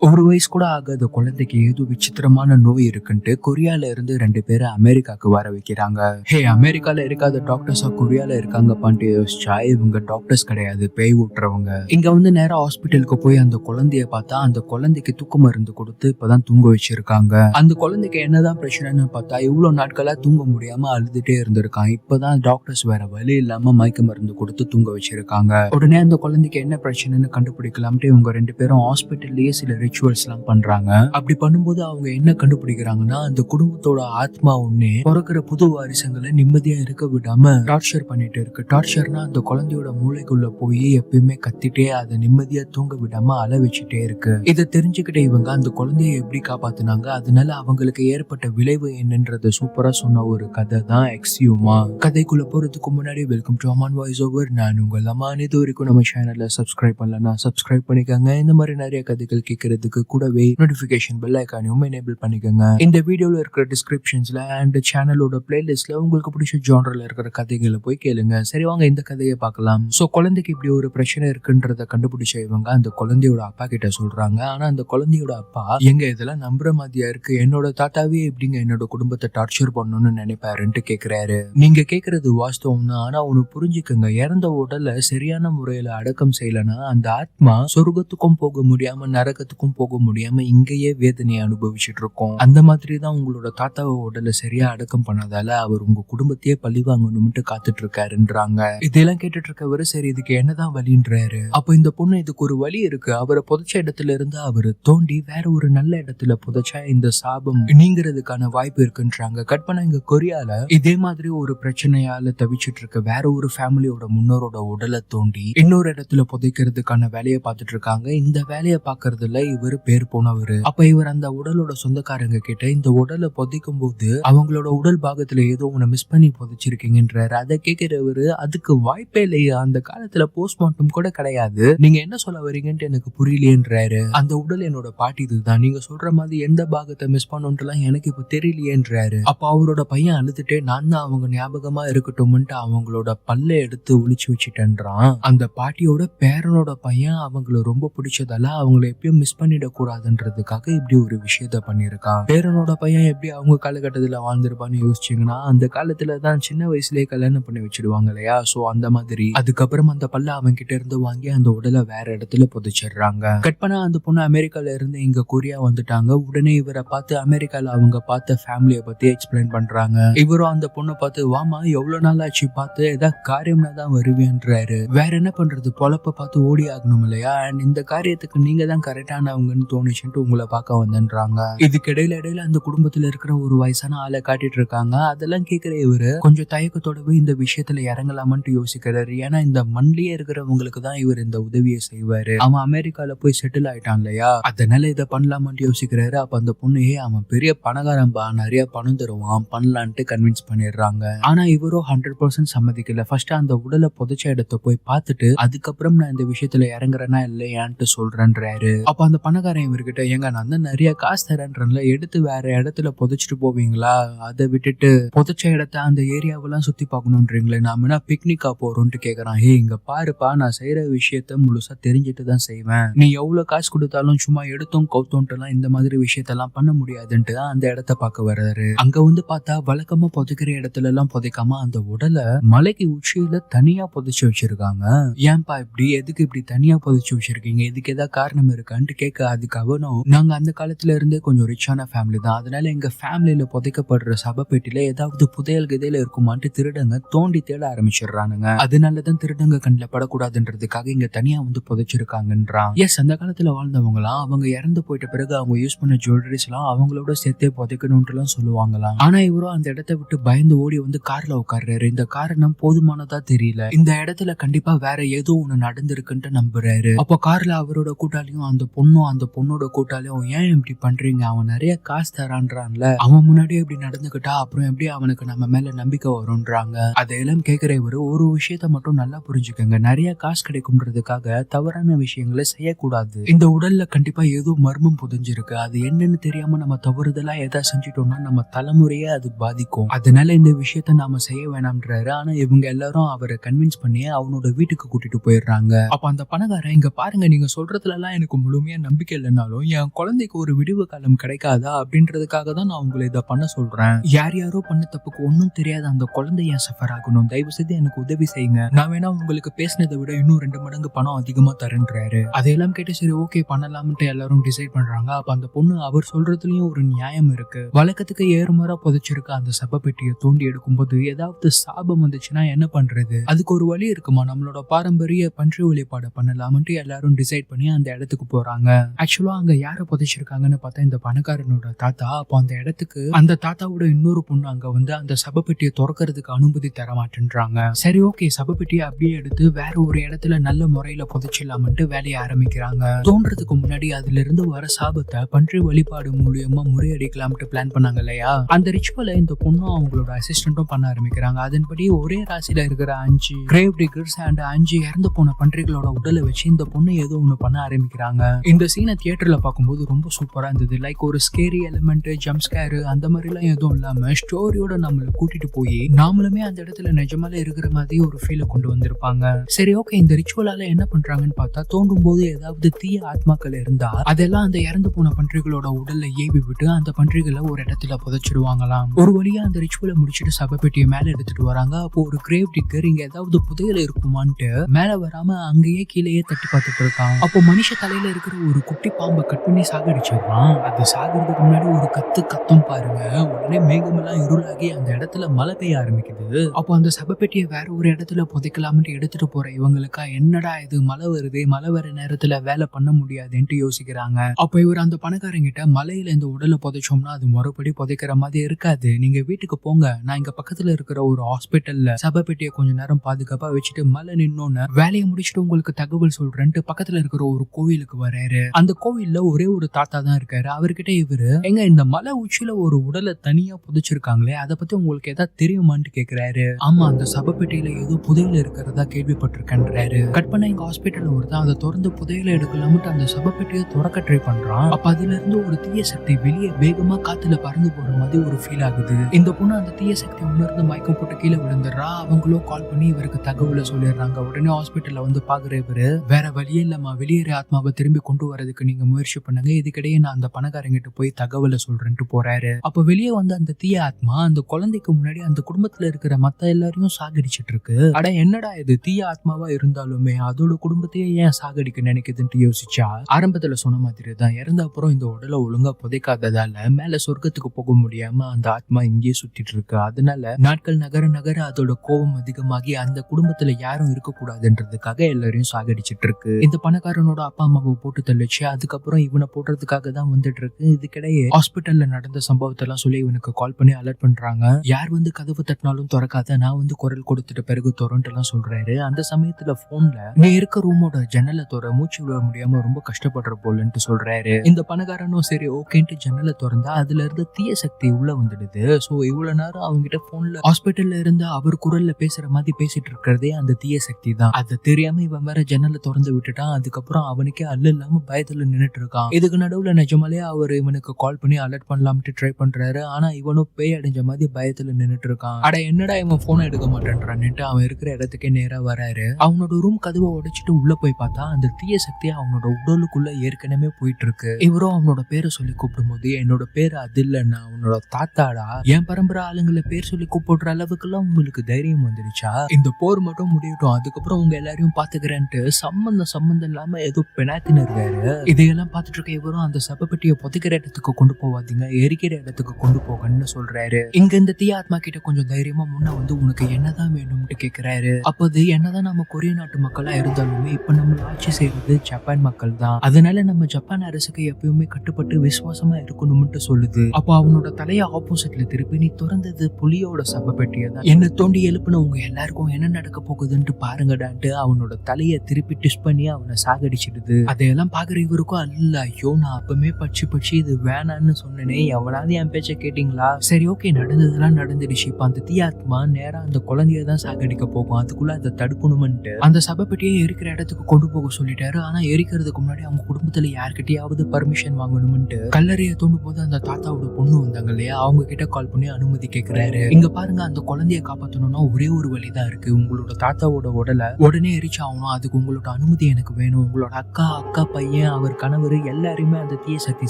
ஒரு வயசு கூட ஆகாத குழந்தைக்கு ஏதோ விசித்திரமான நோய் இருக்குன்ட்டு கொரியால இருந்து ரெண்டு பேரை அமெரிக்காக்கு வர வைக்கிறாங்க. ஹே அமெரிக்கால இருக்காத டாக்டர்ஸா கொரியால இருக்காங்கப்பான்ட்டு யோசிச்சா இவங்க டாக்டர்ஸ் கிடையாது பேய் ஊட்டுறவங்க. இங்க வந்து நேரம் ஹாஸ்பிட்டலுக்கு போய் அந்த குழந்தைய பார்த்தா அந்த குழந்தைக்கு தூக்க மருந்து கொடுத்து இப்பதான் தூங்க வச்சிருக்காங்க. அந்த குழந்தைக்கு என்னதான் பிரச்சனைன்னு பார்த்தா இவ்வளவு நாட்களா தூங்க முடியாம அழுதுட்டே இருந்திருக்கான். இப்பதான் டாக்டர்ஸ் வேற வழி இல்லாம மயக்க மருந்து கொடுத்து தூங்க வச்சிருக்காங்க. உடனே அந்த குழந்தைக்கு என்ன பிரச்சனைன்னு கண்டுபிடிக்கலாம்ட்டு இவங்க ரெண்டு பேரும் ஹாஸ்பிட்டல்லயே சில ரிச்சுவல்ஸ் எல்லாம் பண்றாங்க. அப்படி பண்ணும்போது அவங்க என்ன கண்டுபிடிக்கிறாங்கன்னா அந்த குடும்பத்தோட ஆத்மா ஒன்னே பிறக்கிற புது வாரிசுங்களை நிம்மதியா இருக்க விடாம டார்ச்சர் பண்ணிட்டு இருக்கு. டார்ச்சர்னா அந்த குழந்தையோட மூளைக்குள்ள போய் எப்பயுமே கத்திட்டே அதை நிம்மதியா தூங்க விடாம அழ வச்சுட்டே இருக்கு. இதை தெரிஞ்சுக்கிட்ட இவங்க அந்த குழந்தைய எப்படி காப்பாத்துனாங்க? அதனால அவங்களுக்கு ஏற்பட்ட விளைவு என்னன்றத சூப்பரா சொன்ன ஒரு கதை தான் எக்ஸ்யூமா கதைக்குள்ள போறதுக்கு முன்னாடி welcome to Aman voice over நான் உங்கள் அம்மான் இது வரைக்கும் நம்ம சேனல்ல சப்ஸ்கிரைப் பண்ணலன்னா சப்ஸ்கிரைப் பண்ணிக்கோங்க. இந்த மாதிரி நிறைய கதைகள் கேட்கறதுக்கு கூடவே நோட்டிபிகேஷன் பெல் ஐக்கானையும் எனேபிள் பண்ணிக்கோங்க. இந்த வீடியோல இருக்கிற டிஸ்கிரிப்ஷன்ஸ்ல அண்ட் சேனலோட பிளேலிஸ்ட்ல உங்களுக்கு பிடிச்ச ஜானர்ல இருக்கிற கதைகளை போய் கேளுங்க. சரி வாங்க இந்த கதையை பார்க்கலாம். சோ குழந்தைக்கு இப்படி ஒரு பிரச்சனை இருக்குன்றத கண்டுபிடிச்ச இவங்க அந்த குழந்தையோட அப்பா கிட்ட சொல்றாங்க. ஆனா அந்த குழந்தையோட அப்பா எங்க இதெல்லாம் நம்புற மாதிரியா இருக்கு? என்னோட தாத்தாவே எப்படிங்க என்னோட குடும்பத்தை டார்ச்சர் பண்ணணும்னு நினைப்பாருன்ட்டு கேக்குறாரு. நீங்க கேக்குறது வாஸ்தவம் தான். ஆனா ஒண்ணு புரிஞ்சுக்கங்க. இறந்த உடலை சரியான முறையில அடக்கம் செய்யலனா அந்த ஆத்மா சொர்க்கத்துக்கும் போக முடியாம நரகத்துக்கும் போக முடியாம இங்கேயே வேதனையை அனுபவிச்சுட்டு இருக்கோம் அந்த மாதிரி தான் உங்களோட தாத்தாவை உடலை சரியா அடக்கம் பண்ணதால அவர் உங்க குடும்பத்தையே பழி வாங்கணும்ட்டு காத்துட்டு இருக்காருன்றாங்க இதெல்லாம் கேட்டுட்டு இருக்கவரு சரி இதுக்கு என்னதான் வழின்றாரு? அப்ப இந்த பொண்ணு இதுக்கு ஒரு வழி இருக்கு. அவரை புதைச்ச இடத்துல இருந்து அவரு தோண்டி வேற ஒரு நல்ல இடத்துல புதைச்சா இந்த சாபம் நீங்கிறதுக்கான வாய்ப்பு இருக்குன்றாங்க. கட் பண்ண இங்க கொரியால இதே மாதிரி ஒரு பிரச்சனையால தவிச்சிட்டு இருக்க வேற ஒரு ஃபேமிலியோட முன்னோரோட உடலை தோண்டி இன்னொரு இடத்துல புதைக்கிறதுக்கான வேலையை பார்த்துட்டு இருக்காங்க இந்த வேலையை பாக்குறதுல இவர் பேர் போனவர். அப்ப இவர் அந்த உடலோட சொந்தக்காரங்க கிட்ட இந்த உடலை புதைக்கும் போது அவங்களோட உடல் பாகத்துல ஏதோ ஒண்ணு மிஸ் பண்ணி புதைச்சிருக்கீங்கன்றாரு. அதை கேட்கிறவரு அதுக்கு வாய்ப்பே இல்லையா அந்த காலத்துல போஸ்ட்மார்ட்டம் கூட கிடையாது. நீங்க என்ன சொல்ல வரீங்கன்ட்டு எனக்கு புரியலையேன்றாரு. அந்த உடல் என்னோட பாட்டி இதுதான். நீங்க சொல்ற மாதிரி எந்த பாகத்தை மிஸ் பண்ணோன்ட்டுலாம் எனக்கு இப்ப தெரியலையேன்றாரு. அப்ப அவரோட பையன் அழுதுட்டே நான் தான் அவங்க ஞாபகமா இருக்கட்டும்ன்ட்டு அவங்களோட பல்ல எடுத்து ஒழிச்சு வச்சுட்டேன்றான். அந்த பாட்டியோட பேரனோட பையன் அவங்கள ரொம்ப பிடிச்சதால அவங்கள எப்பயும் மிஸ் பண்ணி கூடாதுன்றதுக்காக இப்படி ஒரு விஷயத்த பண்ணியிருக்கான். பேரனோட பையன் எப்படி அவங்க காலகட்டத்துல வாழ்ந்திருப்பான்னு யோசிச்சீங்கன்னா அந்த காலத்துல தான் சின்ன வயசுலயே கல்யாணம் பண்ணி வச்சிடுவாங்க இல்லையா? சோ அந்த மாதிரி. அதுக்கப்புறம் அந்த பல்ல அவன் கிட்ட இருந்து வாங்கி அந்த உடலை வேற இடத்துல புதைச்சிடுறாங்க. கட் பண்ண அந்த பொண்ணு அமெரிக்கால இருந்து இங்க கொரியா வந்துட்டாங்க. உடனே இவரை பார்த்து அமெரிக்கால அவங்க பார்த்த ஃபேமிலியை பத்தி எக்ஸ்பிளைன் பண்றாங்க. இவரும் அந்த பொண்ணை பார்த்து வாமா எவ்வளவு நாள் ஆச்சு? பார்த்து ஏதாவது காரியம்னா தான் வருவேன்றாரு. வேற என்ன பண்றது? பொழப்ப பார்த்து ஓடி ஆகணும் இல்லையா? அண்ட் இந்த காரியத்துக்கு நீங்க தான் கரெக்டான அவங்கன்னு தோணுச்சுன்ட்டு உங்களை பார்க்க வந்தேன்றாங்க. இதுக்கு இடையில இடையில அந்த குடும்பத்துல இருக்கிற ஒரு வயசான ஆளை காட்டிட்டு இருக்காங்க. அதெல்லாம் கேட்கிற இவரு கொஞ்சம் தயக்கத்தோடவே இந்த விஷயத்துல இறங்கலாமான்ட்டு யோசிக்கிறாரு. ஏன்னா இந்த மண்லயே இருக்கிறவங்களுக்கு தான் இவர் இந்த உதவியை செய்வாரு. அவன் அமெரிக்கால போய் செட்டில் ஆயிட்டான் இல்லையா? அதனால இதை பண்ணலாமான்ட்டு யோசிக்கிறாரு. அப்ப அந்த பொண்ணு அவன் பெரிய பணக்காரம்பா நிறைய பணம் தருவான். பண்ணலான்ட்டு கன்வின்ஸ் பண்ணிடுறாங்க. ஆனா இவரும் ஹண்ட்ரட் பர்சன்ட் சம்மதிக்கல. ஃபர்ஸ்ட் அந்த உடலை புதைச்ச இடத்த போய் பார்த்துட்டு அதுக்கப்புறம் நான் இந்த விஷயத்துல இறங்குறேனா இல்லையான்ட்டு சொல்றேன்றாரு. அப்ப அந்த பணக்காரன் இவர்கிட்ட ஏங்க நான் தான் நிறைய காசு தரேன்றேன்ல எடுத்து வேற இடத்துல புதைச்சிட்டு போவீங்களா? அதை விட்டுட்டு புதைச்ச இடத்த அந்த ஏரியாவெல்லாம் சுத்தி பார்க்கணுன்றீங்களே நாம என்ன பிக்னிக்கா போறோம்ட்டு கேக்குறான். ஏய் இங்க பாருப்பா நான் செய்யற விஷயத்த முழுசா தெரிஞ்சுட்டு தான் செய்வேன். நீ எவ்வளவு காசு கொடுத்தாலும் சும்மா எடுத்தோம் கவுத்தோன்ட்டுலாம் இந்த மாதிரி விஷயத்தெல்லாம் பண்ண முடியாதுன்ட்டு தான் அந்த இடத்த பார்க்க வர்றாரு. அங்க வந்து பார்த்தா வழக்கமா புதைக்கிற இடத்துல எல்லாம் புதைக்காம அந்த உடலை மலைக்கு உச்சியில தனியா புதைச்சு வச்சிருக்காங்க. ஏன்பா இப்படி? எதுக்கு இப்படி தனியா புதைச்சு வச்சிருக்கீங்க? இதுக்கு ஏதாவது காரணம் இருக்கான்ட்டு கேட்க அது கவனம். நாங்க அந்த காலத்துல இருந்தே கொஞ்சம் ரிச்சான ஃபேமிலி தான். அதனால எங்க ஃபேமிலியில புதைக்கப்படுற சபப்பேட்டில ஏதாவது புதையல் கிதையில இருக்குமான்ட்டு திருடங்க தோண்டி தேட ஆரம்பிச்சிடுறானுங்க. அதனாலதான் திருடங்க கண்ணில் படக்கூடாதுன்றதுக்காக இங்க தனியா வந்து புதைச்சிருக்காங்கன்றான். எஸ் அந்த காலத்துல வாழ்ந்தவங்களாம் அவங்க இறந்து போயிட்ட பிறகு அவங்க யூஸ் பண்ண ஜுவல்லரிஸ் எல்லாம் அவங்களோட சேர்த்தே புதைக்கணும்ன்றலாம் எல்லாம் சொல்லுவாங்களாம். ஆனா இவரும் அந்த இடத்த விட்டு பயந்து ஓடி வந்து கார்ல உட்கார்றாரு. இந்த காரணம் போதுமானதா தெரியல. இந்த இடத்துல கண்டிப்பா வேற ஏதோ ஒண்ணு நடந்திருக்குன்ட்டு நம்புறாரு. அப்போ கார்ல அவரோட கூட்டாளியும் அந்த பொண்ணு பொண்ணும் அந்த பொண்ணோட கூட்டாளியும் ஏன் இப்படி பண்றீங்க? அவன் நிறைய காசு தரான்றான்ல. அவன் முன்னாடியே இப்படி நடந்துக்கிட்டா அப்புறம் எப்படி அவனுக்கு நம்ம மேல நம்பிக்கை வரும்ன்றாங்க? அதையெல்லாம் கேட்கிற இவரு ஒரு விஷயத்த மட்டும் நல்லா புரிஞ்சுக்கோங்க. நிறைய காசு கிடைக்கும்ன்றதுக்காக தவறான விஷயங்களை செய்யக்கூடாது. இந்த உடல்ல கண்டிப்பா ஏதோ மர்மம் புதிஞ்சிருக்கு. அது என்னன்னு தெரியாம நம்ம தவறுதலா எதா செஞ்சிட்டோம்னா நம்ம தலைமுறையே அது பாதிக்கும். அதனால இந்த விஷயத்த நாம செய்ய வேணாம்ன்றாரு. ஆனா இவங்க எல்லாரும் அவரை கன்வின்ஸ் பண்ணி அவனோட வீட்டுக்கு கூட்டிட்டு போயிடுறாங்க. அப்ப அந்த பணக்காரன் இங்க பாருங்க நீங்க சொல்றதுல எல்லாம் எனக்கு முழுமையா நம்பிக்கை இல்லைனாலும் என் குழந்தைக்கு ஒரு விடுவு காலம் கிடைக்காதா? அப்படின்றதுக்காக தான் நான் உங்களை இதை பண்ண சொல்றேன். யார் யாரோ பண்ண தப்புக்கு ஒன்றும் தெரியாத அந்த குழந்தை ஏன் சஃபர் ஆகணும்? தயவு செய்து எனக்கு உதவி செய்யுங்க. நான் வேணா உங்களுக்கு பேசினதை விட இன்னும் ரெண்டு மடங்கு பணம் அதிகமா தருன்றாரு. அதையெல்லாம் கேட்டு சரி ஓகே பண்ணலாம்ட்டு எல்லாரும் டிசைட் பண்றாங்க. அப்ப அந்த பொண்ணு அவர் சொல்றதுலயும் ஒரு நியாயம் இருக்கு. வழக்கத்துக்கு ஏறுமாறா புதைச்சிருக்க அந்த சபப்பெட்டியை தோண்டி எடுக்கும்போது ஏதாவது சாபம் வந்துச்சுன்னா என்ன பண்றது? அதுக்கு ஒரு வழி இருக்குமா? நம்மளோட பாரம்பரிய பன்றி வழிபாடு பண்ணலாம்ட்டு எல்லாரும் டிசைட் பண்ணி அந்த இடத்துக்கு போறாங்க. ஆக்சுவலா அங்க யார புதைச்சிருக்காங்கன்னு பார்த்தா இந்த பணக்காரனோட தாத்தா. அப்போ அந்த இடத்துக்கு அந்த தாத்தாவோட இன்னொரு பொண்ணு அங்க வந்து அந்த சபப்பெட்டியை திறக்கிறதுக்கு அனுமதி தர மாட்டேன்றாங்க. சரி ஓகே சபப்பெட்டியை அப்படியே எடுத்து வேற ஒரு இடத்துல நல்ல முறையில புதைச்சிடலாம்ட்டு வேலையை ஆரம்பிக்கிறாங்க. தோன்றதுக்கு முன்னாடி அதுல இருந்து வர சாபத்தை பன்றி வழிபாடு மூலியமா முறியடிக்கலாம்ட்டு பிளான் பண்ணாங்க இல்லையா? அந்த ரிச்சுவலை இந்த பொண்ணும் அவங்களோட அசிஸ்டன்ட்டும் பண்ண ஆரம்பிக்கிறாங்க. அதன்படி ஒரே ராசியில இருக்கிற அஞ்சு கிரேவ் டிகர்ஸ் அண்ட் அஞ்சு இறந்து போன பன்றிகளோட உடலை வச்சு இந்த பொண்ணு ஏதோ ஒண்ணு பண்ண ஆரம்பிக்கிறாங்க. இந்த சீனை தியேட்டரில் பார்க்கும்போது ரொம்ப சூப்பரா இருந்தது. லைக் ஒரு ஸ்கேரி எலிமெண்ட் ஜம்ஸ்கேரு அந்த மாதிரி எல்லாம் எதுவும் இல்லாம ஸ்டோரியோட நம்மளை கூட்டிட்டு போய் நாமளுமே அந்த இடத்துல நிஜமாலே இருக்கிற மாதிரி ஒரு ஃபீலை கொண்டு வந்திருப்பாங்க. சரி ஓகே இந்த ரிச்சுவலால என்ன பண்றாங்கன்னு பார்த்தா தோண்டும் போது ஏதாவது தீய ஆத்மாக்கள் இருந்தா அதெல்லாம் அந்த இறந்து போன பன்றிகளோட உடல்ல ஏவி விட்டு அந்த பன்றிகளை ஒரு இடத்துல புதைச்சிடுவாங்களாம். ஒரு வழியா அந்த ரிச்சுவலை முடிச்சுட்டு சபைப்பெட்டியை மேல எடுத்துட்டு வராங்க. அப்போ ஒரு கிரேவ் டிக்கர் இங்க ஏதாவது புதையல் இருக்குமான்ட்டு மேல வராம அங்கேயே கீழேயே தட்டி பார்த்துட்டு இருக்கான். அப்போ மனுஷ தலையில இருக்கிற ஒரு ஒரு குட்டி பாம்பை கட் பண்ணி சாகடிச்சிடுறான். அது சாகிறதுக்கு முன்னாடி ஒரு கத்து கத்தம் பாருங்க. உடனே மேகமெல்லாம் இருளாகி அந்த இடத்துல மழை பெய்ய ஆரம்பிக்குது. அப்போ அந்த சபைப்பெட்டியை வேற ஒரு இடத்துல புதைக்கலாம்னு எடுத்துட்டு போற இவங்களுக்கா என்னடா இது? மழை வருது. மழை வர நேரத்துல வேலை பண்ண முடியாதுன்ட்டு யோசிக்கிறாங்க. அப்போ இவர் அந்த பணக்காரங்கிட்ட மலையில இந்த உடலை புதைச்சோம்னா அது மறுபடி புதைக்கிற மாதிரி இருக்காது. நீங்க வீட்டுக்கு போங்க. நான் இங்க பக்கத்துல இருக்கிற ஒரு ஹாஸ்பிட்டல்ல சபைப்பெட்டியை கொஞ்ச நேரம் பாதுகாப்பா வச்சுட்டு மழை நின்னோன்னு வேலையை முடிச்சுட்டு உங்களுக்கு தகவல் சொல்றேன்ட்டு பக்கத்துல இருக்கிற ஒரு கோவிலுக்கு வராரு அந்த கோவில்ல ஒரே ஒரு தாத்தா தான் இருக்காரு. அவர்கிட்ட இவரு எங்க இந்த மலை உச்சியில ஒரு உடலை தனியா புதைச்சிருக்காங்களே அதை பத்தி உங்களுக்கு ஏதாவது தெரியுமான்னு கேக்குறாரு. ஆமா அந்த சபப்பேட்டையில ஏதோ புதையில இருக்கிறதா கேள்விப்பட்டிருக்கேன்றாரு. கட் பண்ண எங்க ஹாஸ்பிட்டல் ஒருத்தன் அதை திறந்து புதையில எடுக்கலாம்ட்டு அந்த சபப்பேட்டையை துறக்க ட்ரை பண்றான். அப்ப அதுல இருந்து ஒரு தீய சக்தி வெளியே வேகமா காத்துல பறந்து போற மாதிரி ஒரு ஃபீல் ஆகுது. இந்த பொண்ணு அந்த தீய சக்தி உணர்ந்து மயக்கம் போட்டு கீழே விழுந்துடுறா. அவங்களும் கால் பண்ணி இவருக்கு தகவலை சொல்லிடுறாங்க. உடனே ஹாஸ்பிட்டல்ல வந்து பாக்குற இவரு வேற வழியே இல்லாம வெளியேற ஆத்மாவை திரும்பி கொண்டு வர வரதுக்கு நீங்க முயற்சி பண்ணுங்க. இதுக்கிடையே நான் அந்த பணக்காரங்கிட்ட போய் தகவலை சொல்றேன்ட்டு போறாரு. அப்ப வெளியே வந்து அந்த தீய ஆத்மா அந்த குழந்தைக்கு முன்னாடி அந்த குடும்பத்துல இருக்கிற மத்த எல்லாரையும் சாகடிச்சிட்டு இருக்கு. அட என்னடா இது? தீய ஆத்மாவா இருந்தாலுமே அதோட குடும்பத்தையே ஏன் சாகடிக்க நினைக்குதுன்ட்டு யோசிச்சா ஆரம்பத்துல சொன்ன மாதிரி தான் இறந்த அப்புறம் இந்த உடலை ஒழுங்கா புதைக்காததால மேல சொர்க்கத்துக்கு போக முடியாம அந்த ஆத்மா இங்கேயே சுத்திட்டு இருக்கு. அதனால நாட்கள் நகர நகர அதோட கோபம் அதிகமாகி அந்த குடும்பத்துல யாரும் இருக்க கூடாதுன்றதுக்காக எல்லாரையும் சாகடிச்சிட்டு இருக்கு. இந்த பணக்காரனோட அப்பா அம்மாவை போட்டு தள்ளிச்சு அதுக்கப்புறம் இவனை போடுறதுக்காக தான் வந்துட்டு இருக்கு இதுக்கிடையே ஹாஸ்பிட்டல்ல நடந்த சம்பவத்தை எல்லாம் சொல்லி இவனுக்கு கால் பண்ணி அலர்ட் பண்றாங்க. யார் வந்து கதவு தட்டினாலும் திறக்காத நான் வந்து குரல் கொடுத்துட்டு பிறகு திறன்ட்டு எல்லாம் சொல்றாரு. அந்த சமயத்துல போன்ல நீ இருக்க ரூமோட ஜன்னலை திற மூச்சு விட முடியாம ரொம்ப கஷ்டப்படுற போலன்ட்டு சொல்றாரு. இந்த பணக்காரனும் சரி ஓகேன்ட்டு ஜன்னலை திறந்தா அதுல இருந்து தீய சக்தி உள்ள வந்துடுது. சோ இவ்வளவு நேரம் அவங்க கிட்ட போன்ல ஹாஸ்பிட்டல்ல இருந்து அவர் குரல்ல பேசுற மாதிரி பேசிட்டு இருக்கிறதே அந்த தீய சக்தி தான். அது தெரியாம இவன் வேற ஜன்னலை திறந்து விட்டுட்டான். அதுக்கப்புறம் அவனுக்கே அல்ல இல்லாம பயத்துல நின்னுட்டு இருக்கான் இதுக்கு நடுவுல நிஜமாலே அவர் இவனுக்கு கால் பண்ணி அலர்ட் பண்ணலாம்ட்டு ட்ரை பண்றாரு. ஆனா இவனும் பேய் அடைஞ்ச மாதிரி பயத்துல நின்னுட்டு இருக்கான் அட என்னடா இவன் போனை எடுக்க மாட்டேன்றான்னுட்டு அவன் இருக்கிற இடத்துக்கே நேரா வராரு. அவனோட ரூம் கதவை உடைச்சிட்டு உள்ள போய் பார்த்தா அந்த தீய சக்தி அவனோட உடலுக்குள்ள ஏற்கனவே போயிட்டு இருக்கு இவரும் அவனோட பேரை சொல்லி கூப்பிடும்போது என்னோட பேர் அது இல்லைன்னா அவனோட தாத்தாடா. என் பரம்பரை ஆளுங்களை பேர் சொல்லி கூப்பிடுற அளவுக்கு எல்லாம் உங்களுக்கு தைரியம் வந்துருச்சா? இந்த போர் மட்டும் முடியட்டும். அதுக்கப்புறம் உங்க எல்லாரையும் பாத்துக்கிறேன்ட்டு சம்பந்தம் சம்பந்தம் இல்லாம ஏதோ பெனாத்தினர் வேற இதையெல்லாம் பார்த்துட்டு இருக்க இவரும் அந்த சபப்பட்டியை புதைக்கிற இடத்துக்கு கொண்டு போவாதீங்க எரிக்கிற இடத்துக்கு கொண்டு போகணும்னு சொல்றாரு. இங்க இந்த தீய ஆத்மா கிட்ட கொஞ்சம் தைரியமா முன்ன வந்து உனக்கு என்னதான் வேணும்னு கேக்குறாரு. அப்போது என்னதான் நம்ம கொரிய நாட்டு மக்களா இருந்தாலுமே இப்ப நம்ம ஆட்சி செய்யறது ஜப்பான் மக்கள் தான் அதனால நம்ம ஜப்பான் அரசுக்கு எப்பயுமே கட்டுப்பட்டு விசுவாசமா இருக்கணும்னு சொல்லுது. அப்போ அவனோட தலைய ஆப்போசிட்ல திருப்பி நீ திறந்தது புலியோட சபப்பட்டியை தான். என்ன தோண்டி எழுப்பினவங்க எல்லாருக்கும் என்ன நடக்க போகுதுன்ட்டு பாருங்கடான்ட்டு அவனோட தலையை திருப்பி டிஷ் பண்ணி அவனை சாகடிச்சிடுது. அதையெல்லாம் பார்க்க இவருக்கும் அல்ல. ஐயோ நான் அப்பவுமே பச்சு பச்சு இது வேணான்னு சொன்னேனே. எவனாவது என் பேச்ச கேட்டீங்களா? சரி ஓகே நடந்ததெல்லாம் நடந்துடுச்சு. இப்போ அந்த தீயாத்மா நேராக அந்த குழந்தைய தான் சாகடிக்க போகும். அதுக்குள்ள அதை தடுக்கணும்ன்ட்டு அந்த சபைப்பட்டியை எரிக்கிற இடத்துக்கு கொண்டு போக சொல்லிட்டாரு. ஆனா எரிக்கிறதுக்கு முன்னாடி அவங்க குடும்பத்துல யார்கிட்டயாவது பர்மிஷன் வாங்கணும்ன்ட்டு கல்லறைய தோண்டும் போது அந்த தாத்தாவோட பொண்ணு வந்தாங்க இல்லையா? அவங்க கிட்ட கால் பண்ணி அனுமதி கேட்கிறாரு இங்க பாருங்க அந்த குழந்தைய காப்பாத்தணும்னா ஒரே ஒரு வழிதான் இருக்கு. உங்களோட தாத்தாவோட உடலை உடனே எரிச்சு ஆகணும் அதுக்கு உங்களோட அனுமதி எனக்கு வேணும். உங்களோட அக்கா அக்கா பையன் பையன் அவர் கணவர் எல்லாருமே அந்த தீய சக்தி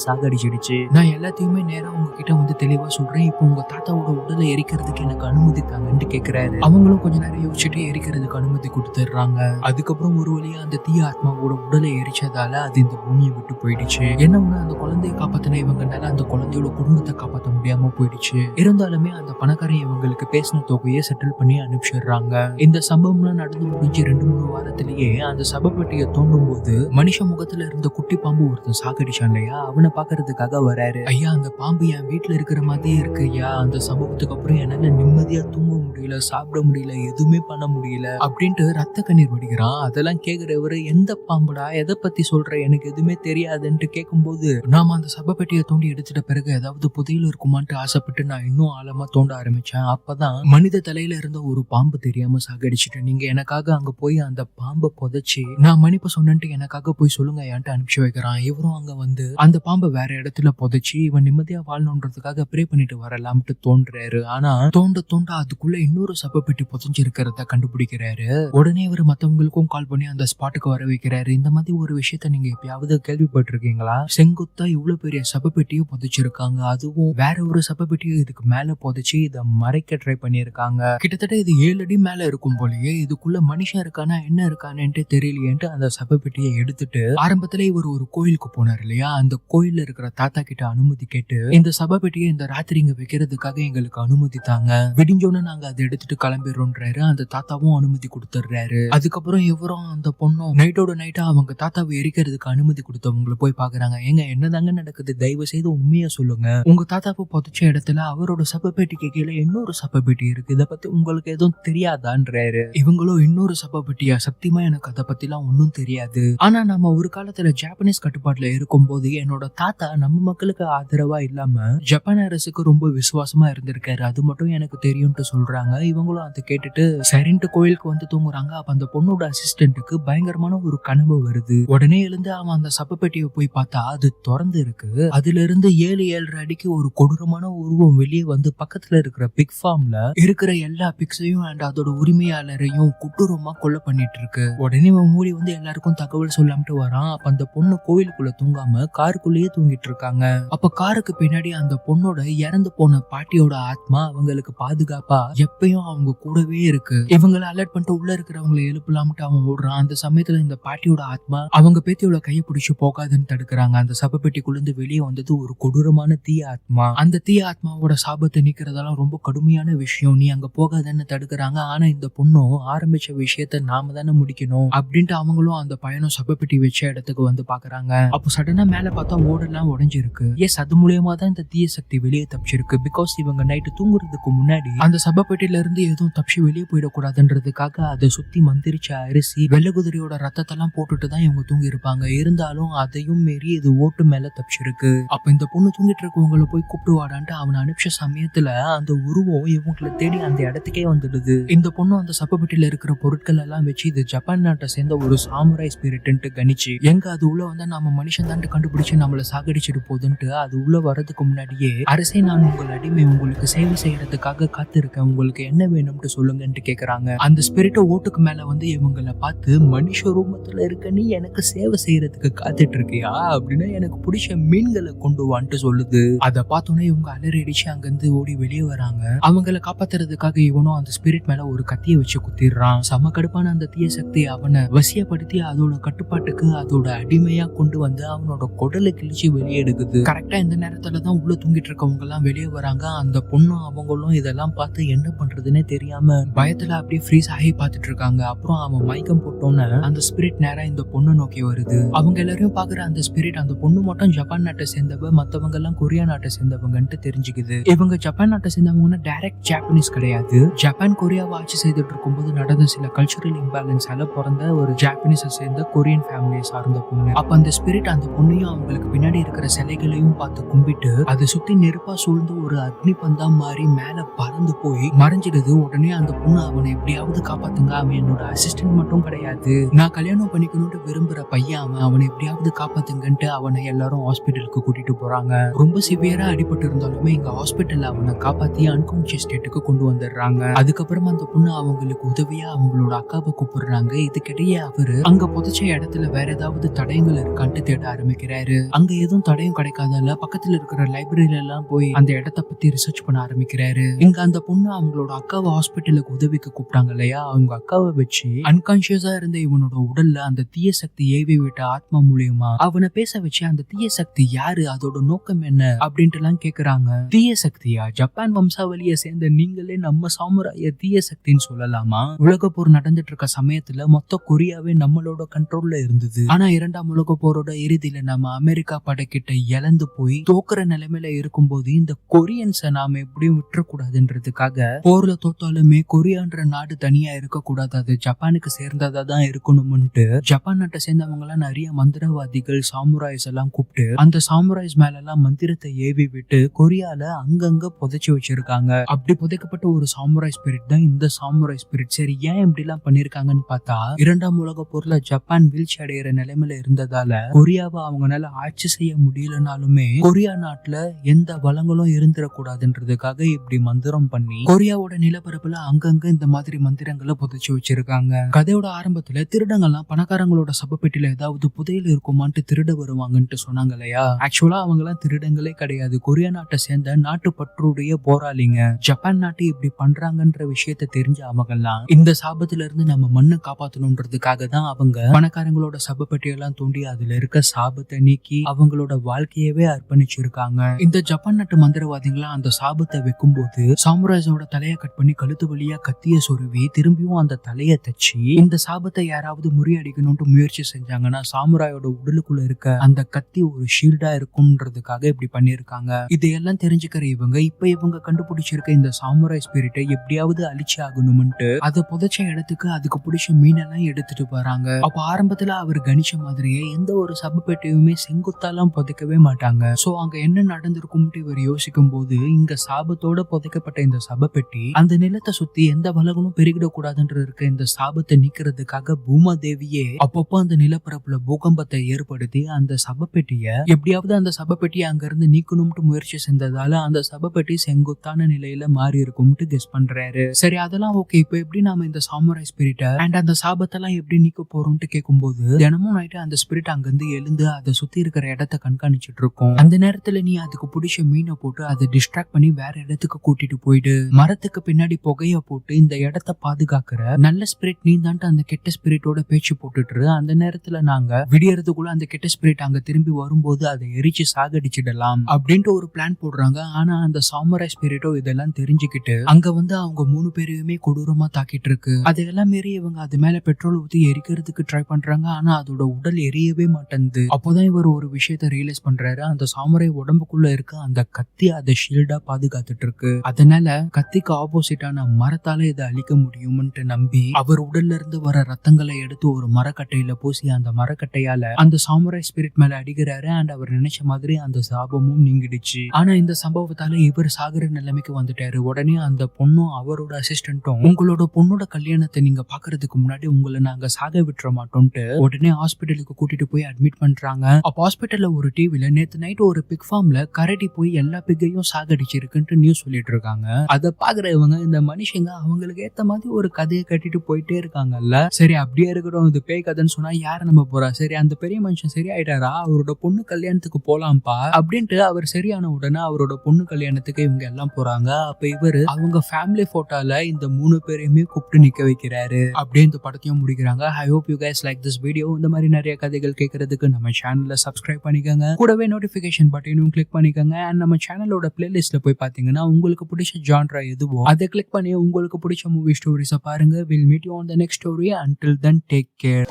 சாகடிச்சிடுச்சு. நான் எல்லாத்தையுமே நேரம் உங்ககிட்ட வந்து தெளிவா சொல்றேன். இப்போ உங்க தாத்தாவோட உடலை எரிக்கிறதுக்கு எனக்கு அனுமதி தாங்கன்னு கேக்குறாரு. அவங்களும் கொஞ்ச நேரம் யோசிச்சுட்டு எரிக்கிறதுக்கு அனுமதி கொடுத்துடுறாங்க அதுக்கப்புறம் ஒரு வழியா அந்த தீய ஆத்மாவோட உடலை எரிச்சதால அது இந்த பூமியை விட்டு போயிடுச்சு. என்ன ஒண்ணு அந்த குழந்தைய காப்பாத்தின இவங்கனால அந்த குழந்தையோட குடும்பத்தை காப்பாற்ற முடியாம போயிடுச்சு. இருந்தாலுமே அந்த பணக்காரன் இவங்களுக்கு பேசின தொகையை செட்டில் பண்ணி அனுப்பிச்சிடுறாங்க. இந்த சம்பவம்லாம் நடந்து முடிஞ்சு ரெண்டு மூணு வாரத்திலேயே அந்த சபப்பட்டியை தோண்டும் போது மனுஷ முகத்துல இருந்த குட்டி பாம்பு ஒருத்தன் சாகடிச்சான் இல்லையா? அவனை பாக்குறதுக்காக வராரு. ஐயா அந்த பாம்பு என் வீட்டுல இருக்கிற மாதிரியே இருக்கு ஐயா. அந்த சம்பவத்துக்கு அப்புறம் என்னால நிம்மதியா தூங்க முடியல சாப்பிட முடியல எதுவுமே பண்ண முடியல அப்படின்ட்டு ரத்த கண்ணீர் வடிக்கிறான். அதெல்லாம் கேக்குறவரு எந்த பாம்புடா? எதை பத்தி சொல்ற? எனக்கு எதுவுமே தெரியாதுன்ட்டு கேட்கும்போது நாம அந்த சபப்பட்டியை தோண்டி எடுத்துட்ட பிறகு ஏதாவது புதையல் இருக்குமான்ட்டு ஆசைப்பட்டு நான் இன்னும் ஆழமா தோண்ட ஆரம்பிச்சேன். அப்பதான் மனித தலையில இருந்த ஒரு பாம்பு தெரியாம சாகடிச்சிட்டேன் நீங்க எனக்காக அங்க போய் அந்த பாம்பை புதைச்சி நான் மன்னிப்பு சொன்னேன்ட்டு எனக்காக போய் சொல்லுங்க ஏன்ட்டு அனுப்பிச்சு வைக்கிறான். இவரும் அங்க வந்து அந்த பாம்பை வேற இடத்துல புதைச்சி இவன் நிம்மதியா வாழணுன்றதுக்காக ப்ரே பண்ணிட்டு வரலாம்ட்டு தோன்றாரு. ஆனா தோண்ட தோண்ட அதுக்குள்ள இன்னொரு சப்பப்பெட்டி புதைஞ்சு இருக்கிறத கண்டுபிடிக்கிறாரு. உடனே இவர் மத்தவங்களுக்கும் கால் பண்ணி அந்த ஸ்பாட்டுக்கு வர வைக்கிறாரு. இந்த மாதிரி ஒரு விஷயத்த நீங்க எப்பயாவது கேள்விப்பட்டிருக்கீங்களா? செங்குத்தா இவ்வளவு பெரிய சப்பப்பெட்டியும் புதைச்சிருக்காங்க. அதுவும் வேற ஒரு சப்பப்பெட்டியும் இதுக்கு மேல புதைச்சி இதை மறைக்க ட்ரை பண்ணியிருக்காங்க. கிட்டத்தட்ட இது ஏழு அடி மேல இருக்கும் போலயே இதுக்குள்ள மனுஷன் இருக்கானா என்ன இருக்கானேன்ட்டு தெரியலையேன்ட்டு அந்த சப்பப்பெட்டியை எடுத்துட்டு ஆரம்பத்துல இவர் ஒரு கோயிலுக்கு போனார் இல்லையா? அந்த கோயில்ல இருக்கிற தாத்தா கிட்ட அனுமதி கேட்டு இந்த சபப்பெட்டியை இந்த ராத்திரி இங்க வைக்கிறதுக்காக எங்களுக்கு அனுமதி தாங்க விடிஞ்சோன்னு நாங்க அதை எடுத்துட்டு கிளம்பிடுறோன்றாரு. அந்த தாத்தாவும் அனுமதி கொடுத்துட்றாரு. அதுக்கப்புறம் இவரும் அந்த பொண்ணும் நைட்டோட நைட்டா அவங்க தாத்தாவை எரிக்கிறதுக்கு அனுமதி கொடுத்தவங்கள போய் பாக்குறாங்க ஏங்க என்னதாங்க நடக்குது? தயவு செய்து உண்மையா சொல்லுங்க. உங்க தாத்தாவை புதைச்ச இடத்துல அவரோட சப்பப்பெட்டிக்கு கீழே இன்னொரு சப்பப்பெட்டி இருக்கு. இதை பத்தி உங்களுக்கு எதுவும் தெரியாதான்றாரு. இவங்களும் இன்னொரு சப்பப்பெட்டியா? சத்தியமா எனக்கு அதை பத்திலாம் ஒன்றும் தெரியாது. ஆனா நம்ம ஒரு காலத்துல ஜாப்பனீஸ் கட்டுப்பாட்டுல இருக்கும்போது என்னோட தாத்தா நம்ம மக்களுக்கு ஆதரவா இல்லாம ஜப்பான் அரசுக்கு ரொம்ப விசுவாசமா இருந்திருக்காரு. அது மட்டும் எனக்கு தெரியும்ட்டு சொல்றாங்க. இவங்களும் அதை கேட்டுட்டு சரின்ட்டு கோயிலுக்கு வந்து தூங்குறாங்க. அப்ப அந்த பொண்ணோட அசிஸ்டன்ட்டுக்கு பயங்கரமான ஒரு கனவு வருது. உடனே எழுந்து அவன் அந்த சப்பப்பெட்டியை போய் பார்த்தா அது திறந்து இருக்கு அதுல இருந்து ஏழு ஏழரை அடிக்கு ஒரு கொடூரமான உருவம் வெளியே வந்து பக்கத்துல இருக்கிற பிக் ஃபார்ம்ல இருக்கிற எல்லா பிக்ஸையும் அண்ட் அதோட உரிமையாளரையும் கொடூரமா கொலை பண்ணிட்டு இருக்கு உடனே இவன் மூடி வந்து எல்லாருக்கும் தகவல் சொல்லாமட்டு வரான். அப்ப அந்த பொண்ணு கோவிலுக்குள்ள தூங்காம காருக்குள்ளேயே தூங்கிட்டு இருக்காங்க அப்ப காருக்கு பின்னாடி அந்த பொண்ணோட இறந்து போன பாட்டியோட ஆத்மா அவங்களுக்கு பாதுகாப்பா எப்பயும் அவங்க கூடவே இருக்கு. இவங்களை அலர்ட் பண்ணிட்டு உள்ள இருக்கிறவங்களை எழுப்பலாம்ட்டு அவன் ஓடுறான். அந்த சமயத்துல இந்த பாட்டியோட ஆத்மா அவங்க பேத்தியோட கையை பிடிச்சு போகாதுன்னு தடுக்கிறாங்க. அந்த சபப்பெட்டிக்குள்ள இருந்து வெளியே வந்தது ஒரு கொடூரமான தீய ஆத்மா. அந்த தீய ஆத்மாவோட சாபத்தை நிற்கிறதெல்லாம் ரொம்ப கடுமையான விஷயம். நீ அங்க போகாதன்னு தடுக்கிறாங்க. ஆனா இந்த பொண்ணும் ஆரம்பிச்ச விஷயத்த நாம தானே முடிக்கணும் அப்படின்ட்டு அவங்களும் அந்த பயணம் சபப்பெட்டி வச்ச இடத்துக்கு வந்து பாக்குறாங்க. அப்போ சடனாக மேலே பார்த்தா ஓடெல்லாம் உடஞ்சிருக்கு. எஸ் அது மூலியமா தான் இந்த தீய சக்தி வெளியே தப்பிச்சிருக்கு. பிகாஸ் இவங்க நைட்டு தூங்குறதுக்கு முன்னாடி அந்த சபப்பெட்டில இருந்து எதுவும் தப்பிச்சு வெளியே போயிடக்கூடாதுன்றதுக்காக அதை சுத்தி மந்திரிச்ச அரிசி வெள்ளகுதிரையோட ரத்தத்தெல்லாம் போட்டுட்டு தான் இவங்க தூங்கி இருப்பாங்க இருந்தாலும் அதையும் மீறி இது ஓட்டு மேல தப்பிச்சிருக்கு. அப்ப இந்த பொண்ணு தூங்கிட்டு இருக்கவங்கள போய் கூப்பிட்டு வாடான்ட்டு அவனை அனுப்பிச்ச சமயத்துல அந்த உருவம் இவங்களை தேடி அந்த இடத்துக்கே வந்துடுது. இந்த பொண்ணு அந்த சப்பப்பட்டியில இருக்கிற பொருட்கள் எல்லாம் வச்சு இது ஜப்பான் நாட்டை சேர்ந்த ஒரு சாமுராய் ஸ்பிரிட்ன்ட்டு கணிச்சு எங்க அது உள்ள வந்தா நம்ம மனுஷன் தான்ட்டு கண்டுபிடிச்சு நம்மள சாகடிச்சிட்டு போகுதுன்ட்டு அது உள்ள வர்றதுக்கு முன்னாடியே அரசே நான் உங்கள் அடிமை உங்களுக்கு சேவை செய்யறதுக்காக காத்திருக்கேன். உங்களுக்கு என்ன வேணும்ட்டு சொல்லுங்கன்ட்டு கேக்குறாங்க. அந்த ஸ்பிரிட் ஓட்டுக்கு மேல வந்து இவங்கள பார்த்து மனுஷ ரூபத்துல இருக்க நீ எனக்கு சேவை செய்யறதுக்கு காத்துட்டு இருக்கியா? அப்படின்னா எனக்கு பிடிச்ச மீன்களை கொண்டு வான்ட்டு சொல்லுது. அதை பார்த்தோன்னே இவங்க அலறி அடிச்சு அங்கிருந்து ஓடி வெளியே வராங்க. அவங்கள காப்பாத்துறதுக்காக இவனும் அந்த ஸ்பிரிட் மேல ஒரு கத்தியை வச்சு குத்திடுறான். செம கடுப்பான அந்த தீய சக்தி அவனை வசியப்படுத்தி அதோட கட்டுப்பாட்டுக்கு அதோட அடிமையா கொண்டு வந்து அவனோட குடலை கிழிச்சு வெளியே எடுக்குது. கரெக்டா இந்த நேரத்துல தான் உள்ள தூங்கிட்டு இருக்கவங்க எல்லாம் வெளியே வராங்க. அந்த பொண்ணும் அவங்களும் இதெல்லாம் பார்த்து என்ன பண்றதுன்னே தெரியாம பயத்துல அப்படியே ஃப்ரீஸ் ஆகி பார்த்துட்டு இருக்காங்க. அப்புறம் அவன் மயக்கம் போட்டோன்னு அந்த ஸ்பிரிட் நேரா இந்த பொண்ணு நோக்கி வருது. அவங்க எல்லாரையும் பாக்குற அந்த ஸ்பிரிட் அந்த பொண்ணு மட்டும் ஜப்பான் நாட்டை சேர்ந்தவ மத்தவங்க எல்லாம் கொரியா நாட்டை இருக்காங்கன்ட்டு தெரிஞ்சுக்குது. இவங்க ஜப்பான் நாட்டை சேர்ந்தவங்கன்னா டைரக்ட் ஜாப்பனீஸ் கிடையாது. ஜப்பான் கொரியாவை ஆட்சி செய்துட்டு இருக்கும்போது நடந்த சில கல்ச்சுரல் இம்பேலன்ஸால பிறந்த ஒரு ஜாப்பனீஸை சேர்ந்த கொரியன் ஃபேமிலியை சார்ந்த பொண்ணு. அப்ப அந்த ஸ்பிரிட் அந்த பொண்ணையும் அவங்களுக்கு பின்னாடி இருக்கிற சிலைகளையும் பார்த்து கும்பிட்டு அதை சுத்தி நெருப்பா சூழ்ந்து ஒரு அக்னி பந்தா மாறி மேல பறந்து போய் மறைஞ்சிடுது. உடனே அந்த பொண்ணு அவனை எப்படியாவது காப்பாத்துங்க. அவன் என்னோட அசிஸ்டன்ட் மட்டும் கிடையாது. நான் கல்யாணம் பண்ணிக்கணும்னு விரும்புற பையன் அவன். அவனை எப்படியாவது காப்பாத்துங்கன்ட்டு அவனை எல்லாரும் ஹாஸ்பிட்டலுக்கு கூட்டிட்டு போறாங்க. ரொம்ப சிவியரா அடிபட்டு இருந்தாலுமே எங்க ஹாஸ்பிட்டல்ல அவனை காப்பாத்தி அன்கான்சியஸ் ஸ்டேட்டுக்கு கொண்டு வந்துடுறாங்க. அதுக்கப்புறமா அந்த பொண்ணு அவங்களுக்கு உதவியா அவங்களோட அக்காவை கூப்பிடுறாங்க. இதுக்கிடையே அவரு அங்க புதைச்ச இடத்துல வேற ஏதாவது தடயங்கள் இருக்கான்ட்டு தேட ஆரம்பிக்கிறாரு. அங்க எதுவும் தடயம் கிடைக்காதால பக்கத்துல இருக்கிற லைப்ரரியில எல்லாம் போய் அந்த இடத்த பத்தி ரிசர்ச் பண்ண ஆரம்பிக்கிறாரு. இங்க அந்த பொண்ணு அவங்களோட அக்காவை ஹாஸ்பிட்டலுக்கு உதவிக்கு கூப்பிட்டாங்க இல்லையா? அவங்க அக்காவை வச்சு அன்கான்சியஸா இருந்த இவனோட உடல்ல அந்த தீய சக்தி ஏவி விட்ட ஆத்மா மூலியமா அவனை பேச வச்சு அந்த தீய சக்தி யாரு? அதோட நோக்கம் என்ன? அப்படின்ட்டு எல்லாம் கேக்குறாங்க தீய சக்தியா? ஜப்பான் வம்சாவளியை சேர்ந்த நீங்களே நம்ம சாமுராய தீய சக்தின்னு சொல்லலாமா? உலக போர் நடந்துட்டு இருக்க சமயத்துல மொத்த கொரியாவே நம்மளோட கண்ட்ரோல்ல இருந்தது. ஆனா இரண்டாம் உலக போரோட இறுதியில நம்ம அமெரிக்கா படைக்கிட்ட இழந்து போய் தோக்குற நிலைமையில இருக்கும்போது இந்த கொரியன்ஸை நாம எப்படியும் விட்டுறக்கூடாதுன்றதுக்காக போர்ல தோத்தாலுமே கொரியான்ற நாடு தனியா இருக்கக்கூடாது. அது ஜப்பானுக்கு சேர்ந்ததா தான் இருக்கணும்னுட்டு ஜப்பான் நாட்டை சேர்ந்தவங்க எல்லாம் நிறைய மந்திரவாதிகள் சாமுராய்ஸ் எல்லாம் கூப்பிட்டு அந்த சாமுராய்ஸ் மேல எல்லாம் மந்திரத்தை ஏவி விட்டு கொரியால அங்கங்க புதைச்சு வச்சிருக்காங்க. அப்படி புதைக்கப்பட்ட ஒரு சாமுராய் ஸ்பிரிட் தான் இந்த சாமுராய் ஸ்பிரிட் சரி ஏன் இப்படி எல்லாம் பண்ணிருக்காங்கன்னு பார்த்தா இரண்டாம் உலக போர்ல ஜப்பான் வீழ்ச்சி அடைகிற நிலைமையில இருந்ததால கொரியாவை அவங்களால ஆட்சி செய்ய முடியலனாலுமே கொரியா நாட்டுல எந்த வளங்களும் இருந்துடக்கூடாதுன்றதுக்காக இப்படி மந்திரம் பண்ணி கொரியாவோட நிலப்பரப்புல அங்கங்க இந்த மாதிரி மந்திரங்களை புதைச்சு வச்சிருக்காங்க. கதையோட ஆரம்பத்துல திருடங்கள்லாம் பணக்காரங்களோட சபப்பெட்டில ஏதாவது புதையல் இருக்குமான்ட்டு திருட வருவாங்கன்ட்டு சொன்னாங்க இல்லையா? ஆக்சுவலா அவங்க எல்லாம் திருடங்களே கிடையாது. கொரியா நாட்டை சேர்ந்த நாட்டு பற்றுடைய போராளிங்க. ஜப்பான் நாட்டு இப்படி பண்றாங்கன்ற விஷயத்த தெரிஞ்ச அவங்கெல்லாம் இந்த சாபத்துல இருந்து நம்ம மண்ணை காப்பாத்தணும்ன்றதுக்காக தான் அவங்க பணக்காரங்களோட சபப்பட்டியெல்லாம் தூண்டி அதுல இருக்க சாபத்தை நீக்கி அவங்களோட வாழ்க்கையவே அர்ப்பணிச்சிருக்காங்க. இந்த ஜப்பான் நாட்டு மந்திரவாதிகளா அந்த சாபத்தை வைக்கும் போது சாமுராஜோட தலையை கட் பண்ணி கழுத்து வழியா கத்திய சொருவி திரும்பியும் அந்த தலையை தச்சு இந்த சாபத்தை யாராவது முறியடிக்கணும்னு முயற்சி செஞ்சாங்கன்னா சாமுராயோட உடலுக்குள்ள இருக்க அந்த கத்தி ஒரு ஷீல்டா இருக்கும்ன்றதுக்காக இப்படி பண்ணிருக்காங்க இதையெல்லாம் தெரிஞ்சுக்கிற இவங்க இப்ப இவங்க கண்டுபிடிச்சிருக்க இந்த சாமுராய் ஸ்பிரிட்டை எப்படியாவது அழிச்சு ஆகணும்ட்டு அதை புதைச்ச இடத்துக்கு அதுக்கு பிடிச்ச மீனெல்லாம் எடுத்துட்டு போறாங்க அப்ப ஆரம்பத்துல அவர் கணிச்ச மாதிரியே எந்த ஒரு சபப்பேட்டையுமே செங்குத்தாலாம் புதைக்கவே மாட்டாங்க. சோ அங்க என்ன நடந்திருக்கும்ட்டு இவர் யோசிக்கும் போது இங்க சாபத்தோட புதைக்கப்பட்ட இந்த சபப்பெட்டி அந்த நிலத்தை சுத்தி எந்த வளகனும் பெருகிட கூடாதுன்ற இருக்க இந்த சாபத்தை நீக்கிறதுக்காக பூமா தேவியே அப்பப்போ அந்த நிலப்பரப்புல பூகம்பத்தை ஏற்படுத்தி அந்த சபப்பெட்டிய எப்படியாவது அந்த சபப்பெட்டியை அங்க இருந்து நீக்கணும்ட்டு முயற்சி செஞ்சதால அந்த சபப்பட்டி செங்குத்தான நிலையில மாறி இருக்கும்ட்டு கெஸ் பண்றாரு. சரி அதெல்லாம் ஓகே இப்போ எப்படி நாம இந்த சாமுராய் ஸ்பிரிட்ட அண்ட் அந்த சாபத்தெல்லாம் எப்படி நீக்க போறோம்ட்டு கேட்கும்போது தினமும் நைட்டு அந்த ஸ்பிரிட் அங்கிருந்து எழுந்து அதை சுத்தி இருக்கிற இடத்த கண்காணிச்சிட்டு இருக்கும். அந்த நேரத்துல நீ அதுக்கு பிடிச்ச மீனை போட்டு அதை டிஸ்ட்ராக்ட் பண்ணி வேற இடத்துக்கு கூட்டிட்டு போயிடு. மரத்துக்கு பின்னாடி புகைய போட்டு இந்த இடத்த பாதுகாக்கிற நல்ல ஸ்பிரிட் நீ தான் அந்த கெட்ட ஸ்பிரிட்டோட பேச்சு போட்டுட்டு அந்த நேரத்துல நாங்க விடியறதுக்குள்ள அந்த கெட்ட ஸ்பிரிட் அங்க திரும்பி வரும்போது அதை எரிச்சு சாகடிச்சிடலாம் அப்படின்ட்டு ஒரு பிளான் போடுறாங்க. ஆனா அந்த சாமராய் ஸ்பிரிட்டோ இதெல்லாம் தெரிஞ்சுக்கிட்டு அங்க வந்து அவங்க மூணு பேரையுமே கொடூரமா தாக்கிட்டு இருக்கு அதையெல்லாம் மீறி இவங்க அது மேல பெட்ரோல் ஊத்தி எரிக்கிறதுக்கு ட்ரை பண்றாங்க. ஆனா அதோட உடல் எரியவே மாட்டேங்குது அப்போதான் இவர் ஒரு விஷயத்த ரியலைஸ் பண்றாரு. அந்த சாமராய் உடம்புக்குள்ள இருக்க அந்த கத்தி அதை ஷீல்டா பாதுகாத்துட்டு இருக்கு அதனால கத்திக்கு ஆப்போசிட்டான மரத்தால இதை அழிக்க முடியும்னு நம்பி அவர் உடல்ல இருந்து வர ரத்தங்களை எடுத்து ஒரு மரக்கட்டையில பூசி அந்த மரக்கட்டையால அந்த சாமராய் ஸ்பிரிட் மேல அடிக்கிறாரு. அண்ட் அவர் நினைச்ச மாதிரி அந்த சாபமும் நீங்கிடுச்சு. ஆனா இந்த சம்பவத்தால இவர் சாகுற நிலைமைக்கு வந்துட்டாரு. உடனே அந்த பொண்ணும் அவரோட அசிஸ்டன்ட்டும் உங்களோட பொண்ணோட கல்யாணத்தை நீங்க பாக்குறதுக்கு முன்னாடி உங்களை நாங்க சாக விட்டுற மாட்டோம்ட்டு உடனே ஹாஸ்பிட்டலுக்கு கூட்டிட்டு போய் அட்மிட் பண்றாங்க. அப்ப ஹாஸ்பிட்டல்ல ஒரு டிவில நேத்து நைட் ஒரு பிக் ஃபார்ம்ல கரடி போய் எல்லா பிக்கையும் சாகடிச்சிருக்குன்ட்டு நியூஸ் சொல்லிட்டு இருக்காங்க. அதை பாக்குற இவங்க இந்த மனுஷங்க அவங்களுக்கு ஏத்த மாதிரி ஒரு கதையை கட்டிட்டு போயிட்டே இருக்காங்கல்ல. சரி அப்படியே இருக்கட்டும் இது பேய் கதைன்னு சொன்னா யார நம்ம போறா? சரி அந்த பெரிய மனுஷன் சரி ஆயிட்டாரா அவரோட பொண்ணு கல்யாணத்துக்கு போலாம்ப்பா அப்படின்ட்டு அவர் சரியான உடனே அவரோட பொண்ணு கல்யாணத்துக்கு இவங்க எல்லாம் போறாங்க. அப்ப இவரு அவங்க ஃபேமிலி போட்டோல இந்த மூணு பேரையுமே கூப்பிட்டு நிக்க வைக்கிறாரு. அப்படியே இந்த படத்தையும் முடிக்கிறாங்க. I hope you guys like this video இந்த மாதிரி நிறைய கதைகள் கேட்கறதுக்கு நம்ம சேனல்ல சப்ஸ்கிரைப் பண்ணிக்கோங்க. கூடவே நோட்டிபிகேஷன் பட்டனும் கிளிக் பண்ணிக்கோங்க. அண்ட் நம்ம சேனலோட பிளேலிஸ்ட்ல போய் பாத்தீங்கன்னா உங்களுக்கு பிடிச்ச ஜான்ரா எதுவோ அதை கிளிக் பண்ணி உங்களுக்கு பிடிச்ச மூவி ஸ்டோரிஸை பாருங்க. Will meet you on the next story until then take care